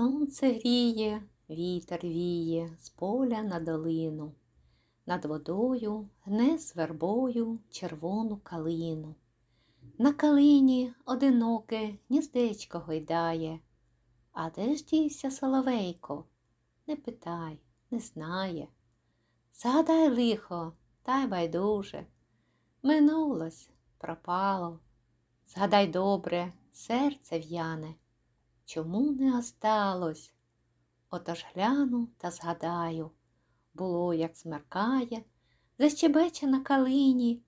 Сонце гріє, вітер віє з поля на долину, над водою гне з вербою червону калину. На калині одиноке гніздечко гойдає. А де ж дівся соловейко? Не питай, не знає. Згадай лихо, та й байдуже. Минулось, пропало. Згадай добре, серце в'яне. Чому не осталось? Отож гляну та згадаю, було, як смеркає, защебече на калині,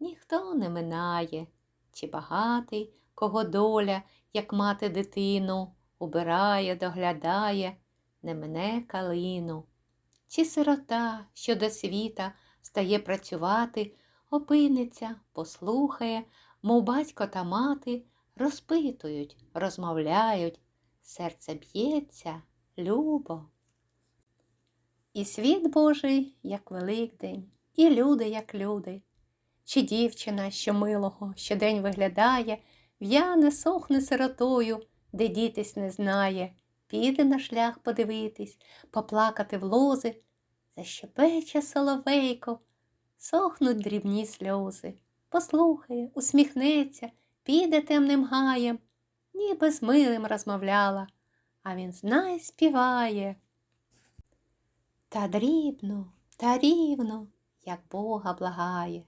ніхто не минає, чи багатий, кого доля, як мати дитину, убирає, доглядає, не мине калину, чи сирота, що до світа стає працювати, опиниться, послухає, мов батько та мати розпитують, розмовляють, серце б'ється, любо. І світ Божий, як Великдень, і люди, як люди, чи дівчина, що милого щодень виглядає, в'яне сохне сиротою, де дітись не знає, піде на шлях подивитись, поплакати в лози, защепече соловейко, сохнуть дрібні сльози, послухає, усміхнеться, піде темним гаєм, ніби з милим розмовляла, а він знай співає. Та дрібно, та рівно, як Бога благає,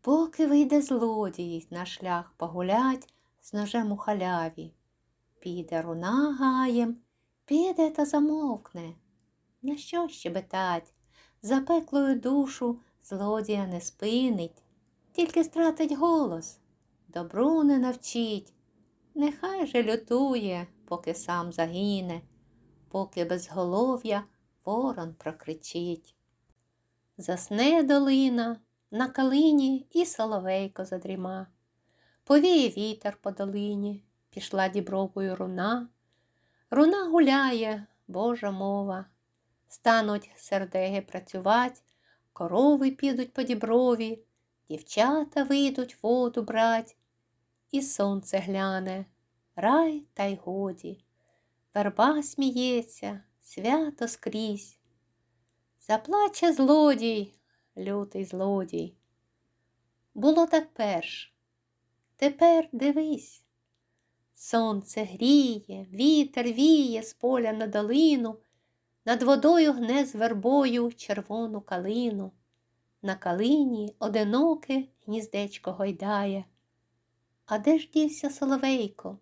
поки вийде злодій на шлях погулять з ножем у халяві, піде руна гаєм, піде та замовкне. На що щебетать? Запеклою душу злодія не спинить, тільки стратить голос, добру не навчить. Нехай же лютує, поки сам загине, поки безголов'я ворон прокричить. Засне долина, на калині і соловейко задріма. Повіє вітер по долині, пішла дібровою руна. Руна гуляє, Божа мова. Стануть сердеги працювать, корови підуть по діброві, дівчата вийдуть воду брать, і сонце гляне, рай та й годі. Верба сміється, свято скрізь. Заплаче злодій, лютий злодій. Було так перш, тепер дивись. Сонце гріє, вітер віє з поля на долину, над водою гне з вербою червону калину. На калині одиноке гніздечко гойдає. А де ж дівся соловейко?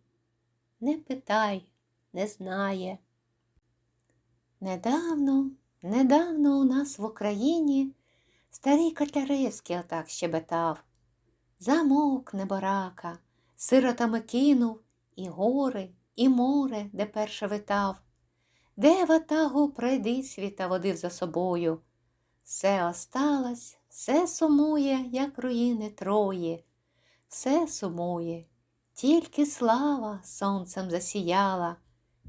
Не питай, не знає. Недавно, недавно у нас в Україні старий Котляревський отак щебетав. Замовк неборака, сиротами кинув і гори, і море, де перше витав. Де ватагу пройди світа водив за собою. Все осталось, все сумує, як руїни Трої, все сумує, тільки слава сонцем засіяла,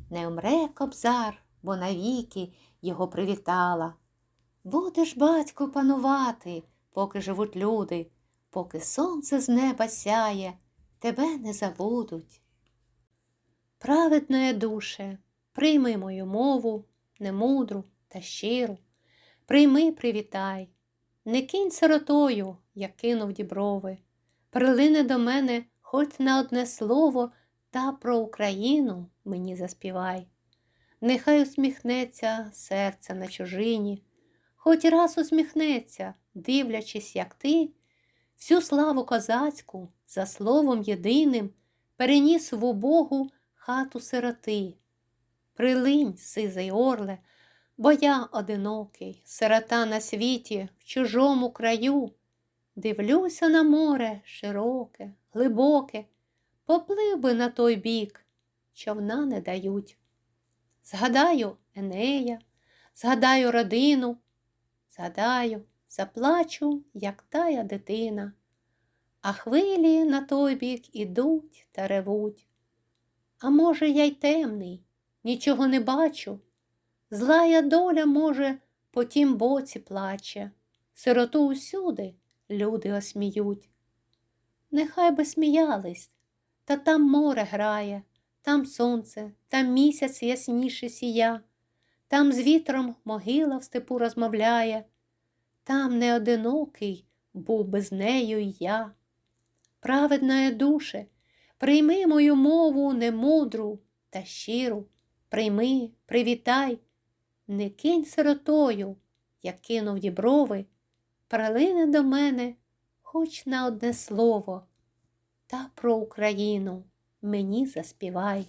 не вмре кобзар, бо навіки його привітала. Будеш, батьку, панувати, поки живуть люди, поки сонце з неба сяє, тебе не забудуть. Праведне душе, прийми мою мову, немудру та щиру, прийми, привітай, не кинь сиротою, як кинув діброви, прилине до мене хоч на одне слово, та про Україну мені заспівай. Нехай усміхнеться серце на чужині, хоч раз усміхнеться, дивлячись, як ти, всю славу козацьку за словом єдиним переніс в убогу хату сироти. Прилинь, сизий орле, бо я одинокий, сирота на світі, в чужому краю. Дивлюся на море широке, глибоке, поплив би на той бік, човна не дають. Згадаю Енея, згадаю родину, згадаю, заплачу, як тая дитина, а хвилі на той бік ідуть та ревуть. А може, я й темний, нічого не бачу. Злая доля, може, по тім боці плаче, сироту усюди люди осміють. Нехай би сміялись, та там море грає, Там сонце, там місяць ясніше сія, там з вітром могила в степу розмовляє, там не одинокий був би з нею й я. Праведна душе, прийми мою мову немудру та щиру, прийми, привітай, не кинь сиротою, як кинув діброви, прилине до мене хоч на одне слово, та про Україну мені заспівай.